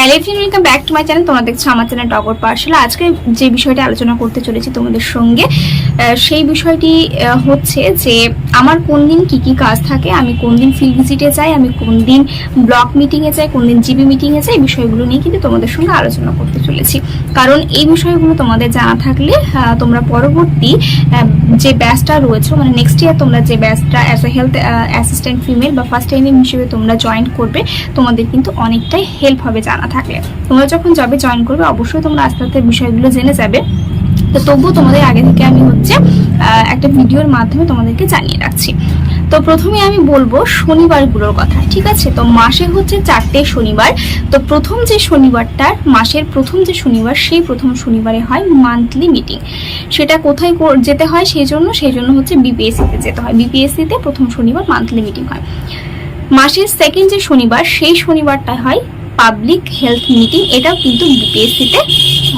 Hello everyone welcome back to my channel তোমরা দেখছ আমার চ্যানেল টগর পার্সেল আজকে যে বিষয়টি আলোচনা করতে চলেছি তোমাদের সঙ্গে সেই বিষয়টি হচ্ছে যে আমার কোন দিন কি কি কাজ থাকে, আমি কোন দিন ফিল্ড ভিজিটে যাই, আমি কোন দিন ব্লক মিটিংয়ে যাই, কোন দিন জিবি মিটিংয়ে যাই, এই বিষয়গুলো নিয়ে কিন্তু তোমাদের সঙ্গে আলোচনা করতে চলেছি। কারণ এই বিষয়গুলো তোমাদের জানা থাকলে তোমরা পরবর্তী যে ব্যাচটা রয়েছে মানে নেক্সট ইয়ার তোমরা যে ব্যাচটা as a health assistant female বা ফার্স্ট এনএম হিসেবে তোমরা জয়েন করবে, তোমাদের কিন্তু অনেকটাই হেল্প হবে জানা থাকলে। তোমরা যখন জবে জয়েন করবে, অবশ্যই তোমরা আস্তে আস্তে বিষয়গুলো জেনে যাবে। তো তবুও তোমাদের আগে থেকে আমি হচ্ছে একটা ভিডিওর মাধ্যমে তোমাদেরকে জানিয়ে রাখছি। তো প্রথমে আমি বলব শনিবারগুলোর কথা, ঠিক আছে? তো মাসে হচ্ছে চারটে শনিবার। তো প্রথম যে শনিবারটার মাসের প্রথম যে শনিবার, সেই প্রথম শনিবারে হয় মান্থলি মিটিং সেটা কোথায় যেতে হয় সেই জন্য সেই জন্য হচ্ছে বিপিএসসিতে যেতে হয়। বিপিএসসিতে প্রথম শনিবার মান্থলি মিটিং হয়। মাসের সেকেন্ড যে শনিবার, সেই শনিবারটা হয় পাবলিক হেলথ মিটিং এটাও কিন্তু বিপিএসসিতে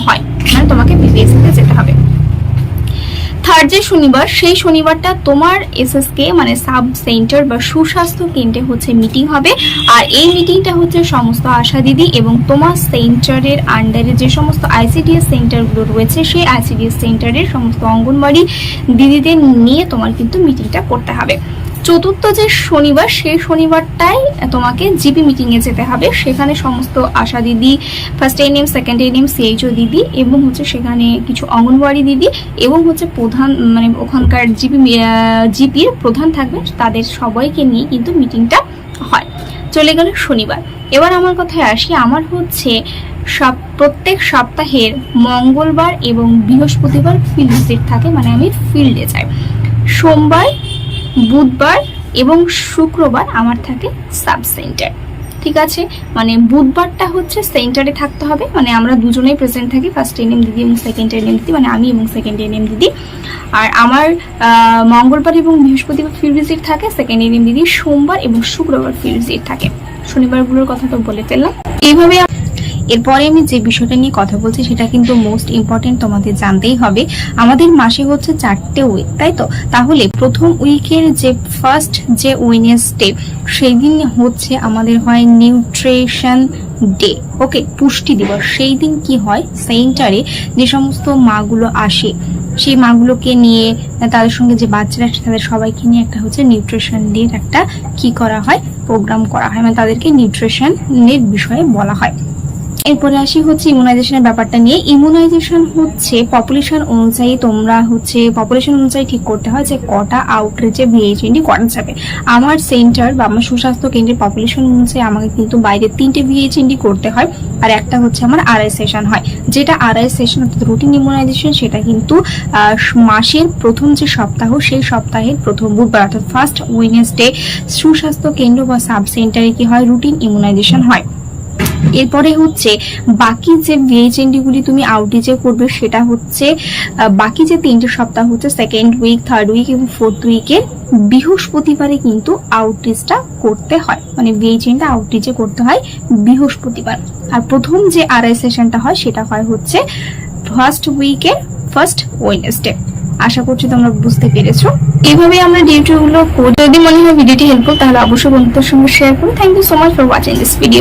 হয়। মানে তোমাকে বিপিএসসিতে যেতে হবে। থার্ড যে শনিবার, সেই শনিবারটা তোমার এসএসকে মানে সাব সেন্টার বা সুস্বাস্থ্য কেন্দ্রে হচ্ছে মিটিং হবে। আর এই মিটিংটা হচ্ছে সমস্ত আশা দিদি এবং তোমার সেন্টারের আন্ডারে যে সমস্ত আইসিডিএস সেন্টারগুলো রয়েছে, সেই আইসিডিএস সেন্টারের সমস্ত অঙ্গনবাড়ি দিদিদের নিয়ে তোমার কিন্তু মিটিংটা করতে হবে। চতুর্থ যে শনিবার, সেই শনিবারটাই তোমাকে জিপি মিটিংয়ে যেতে হবে। সেখানে সমস্ত আশা দিদি first ANM second ANM CHO দিদি এবং হচ্ছে সেখানে কিছু অঙ্গনওয়াড়ি দিদি এবং হচ্ছে প্রধান মানে ওখানকার জিপি জিপির প্রধান থাকবে তাদের সবাইকে নিয়ে কিন্তু মিটিংটা হয়। চলে গেল শনিবার। এবার আমার কথায় আসি, আমার হচ্ছে সব, প্রত্যেক সপ্তাহের মঙ্গলবার এবং বৃহস্পতিবার ফিল্ড ভিজিট থাকে মানে আমি ফিল্ডে যাই। সোমবার বুধবার এবং শুক্রবার আমার থাকে সাব সেন্টার ঠিক আছে? মানে বুধবারটা হচ্ছে সেন্টারে থাকতে হবে। মানে আমরা দুজনেই প্রেজেন্ট থাকি। ফার্স্ট এনএম দিদি এবং সেকেন্ড এনএম দিদি মানে আমি এবং সেকেন্ড এনএম দিদি আর আমার মঙ্গলবার এবং বৃহস্পতিবার ফিল্ড ভিজিট থাকে সেকেন্ড এনএম দিদি সোমবার এবং শুক্রবার ফিল্ড ভিজিট থাকে। শনিবারগুলোর কথা তো বলে ফেললাম। এইভাবে এরপরে আমি যে বিষয়টা নিয়ে কথা বলছি, সেটা কিন্তু মোস্ট ইম্পর্টেন্ট তোমাদের জানতেই হবে। আমাদের মাসে হচ্ছে চারটে উইক তাই তো? তাহলে প্রথম উইকের যে ফার্স্ট যে ওয়েনেসডে সেই দিন হচ্ছে আমাদের হয় নিউট্রিশন ডে ওকে পুষ্টি দিবস। সেই দিন কি হয়? সেন্টারে যে সমস্ত মাগুলো আসে, সেই মাগুলোকে নিয়ে তাদের সঙ্গে যে বাচ্চারা আসে, তাদের সবাইকে নিয়ে একটা হচ্ছে নিউট্রিশন ডে একটা কি করা হয়? প্রোগ্রাম করা হয়। মানে তাদেরকে নিউট্রিশনের বিষয়ে বলা হয়। এরপরে আসি হচ্ছে ইমিউনাইজেশনের ব্যাপারটা নিয়ে। ইমিউনাইজেশন হচ্ছে পপুলেশন অনুযায়ী তোমরা হচ্ছে পপুলেশন অনুযায়ী ঠিক করতে হয় যে কটা আউটরিচে ভিএইচএনডি করা যাবে। আমার সেন্টার বা আমার সুস্বাস্থ্য কেন্দ্রের পপুলেশন অনুযায়ী আমাকে কিন্তু বাইরে তিনটে ভিএইচএনডি করতে হয় আর একটা হচ্ছে আমার আড়াই সেশন হয়। যেটা আড়াই সেশন অর্থাৎ রুটিন ইমিউনাইজেশন সেটা কিন্তু মাসের প্রথম যে সপ্তাহ, সেই সপ্তাহের প্রথম বুধবার অর্থাৎ ফার্স্ট ওয়েনেসডে সুস্বাস্থ্য কেন্দ্র বা সাব সেন্টারে কি হয়? রুটিন ইমিউনাইজেশন হয়। এরপরে হচ্ছে বাকি যে ভিএইচএনডি গুলি তুমি আউটেজে করবে, সেটা হচ্ছে বাকি যে তিনটে সপ্তাহ হচ্ছে সেকেন্ড উইক থার্ড উইক এবং ফোর্থ উইকে বৃহস্পতিবারে কিন্তু আউটরিচটা করতে হয়। মানে ভিএইচএনটা আউটরিচে করতে হয় বৃহস্পতিবার। আর প্রথম যে আরআই সেশনটা হয়, সেটা হয় হচ্ছে ফার্স্ট উইকের ফার্স্ট ওয়েনেসডে আশা করছি তোমরা বুঝতে পেরেছ। এভাবে আমরা ডিউটিগুলো করি যদি মনে হয় ভিডিওটি হেল্পফুল তাহলে অবশ্যই বন্ধুদের সঙ্গে শেয়ার করুন। Thank you so much for watching this video